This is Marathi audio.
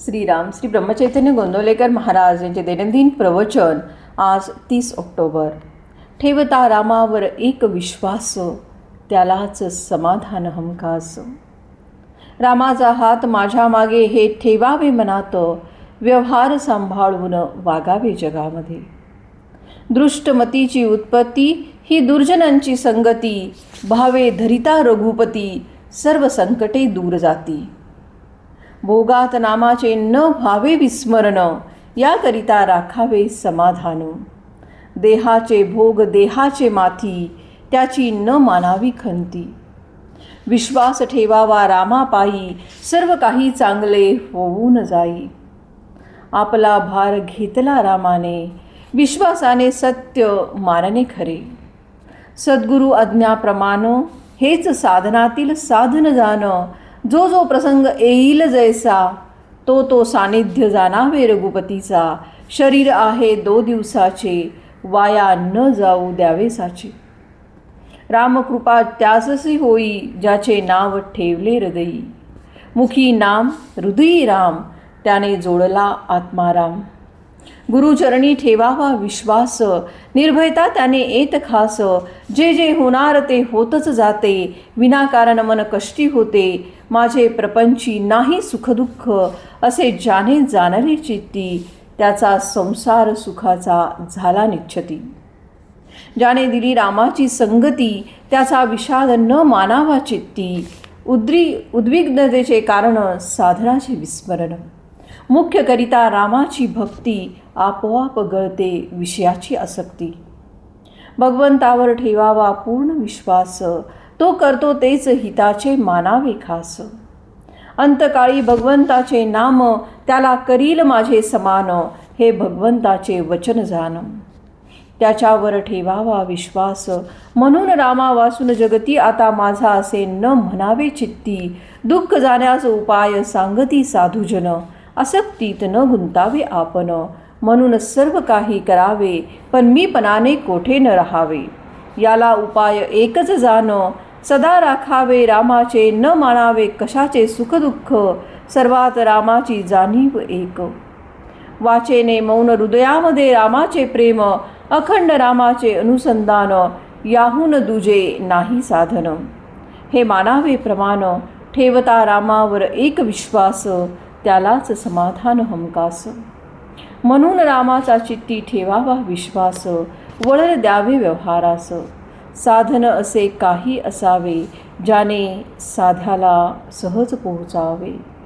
श्रीराम श्री ब्रह्मचैतन्य गोंदवलेकर महाराज यांचे दैनंदिन प्रवचन आज तीस ऑक्टोबर. ठेवता रामावर एक विश्वास त्यालाच समाधान हमखास. रामाचा हात माझ्या मागे हे ठेवावे मनात व्यवहार सांभाळून वागावे जगामध्ये. दृष्टमतीची उत्पत्ती ही दुर्जनांची संगती भावे धरिता रघुपती सर्व संकटे दूर जाती. भोगात नामाचे न व्हावे विस्मरण याकरिता राखावे समाधान. देहाचे भोग देहाचे माथी त्याची न मानावी खंती. विश्वास ठेवावा रामापायी सर्व काही चांगले होऊन जाई. आपला भार घेतला रामाने विश्वासाने सत्य मानणे खरे. सद्गुरु आज्ञाप्रमाण हेच साधनातील साधन जाणं जो जो प्रसंग येईल जैसा तो तो सानिध्य जाणावे रघुपतीचा. शरीर आहे दो दिवसाचे वाया न जाऊ द्यावे साचे. रामकृपा त्याससी होई ज्याचे नाव ठेवले हृदयी. मुखी नाम हृदयी राम त्याने जोडला आत्माराम. गुरुचरणी ठेवावा विश्वास. निर्भयता त्याने येत खास. जे जे होणार ते होतच जाते. विनाकारण मन कष्टी होते. माझे प्रपंची नाही सुखदुःख असे ज्याने जाणारी चित्ती. त्याचा संसार सुखाचा झाला निच्छती ज्याने दिली रामाची संगती त्याचा विषाद न मानावा चित्ती. उद्री उद्विग्नतेचे कारण साधनाचे विस्मरण. मुख्यकरिता रामाची भक्ती आपोआप गळते विषयाची आसक्ती. भगवंतावर ठेवावा पूर्ण विश्वास तो करतो तेच हिताचे मानावे खास. अंतकाळी भगवंताचे नाम त्याला करील माझे समान हे भगवंताचे वचन जाण. त्याच्यावर ठेवावा विश्वास म्हणून रामा वासून जगती आता माझा असे न म्हणावे चित्ती. दुःख जाण्यास उपाय सांगती साधूजन आसक्तीत न गुंतावे आपण. म्हणून सर्व काही करावे पण मीपणाने कोठे न राहावे? याला उपाय एकच जाणं. सदा राखावे रामाचे न मानावे कशाचे सुखदुःख? सर्वात रामाची जाणीव एक. वाचेने मौन हृदयामध्ये रामाचे प्रेम अखंड रामाचे अनुसंधान याहून दुजे नाही साधन. हे मानावे प्रमाण ठेवता रामावर एक विश्वास. त्यालाच समाधान हमकास. म्हणून रामाचा चित्ती ठेवावा विश्वास वळण द्यावे व्यवहारास. साधन असे काही असावे ज्याने साध्याला सहज पोहोचावे.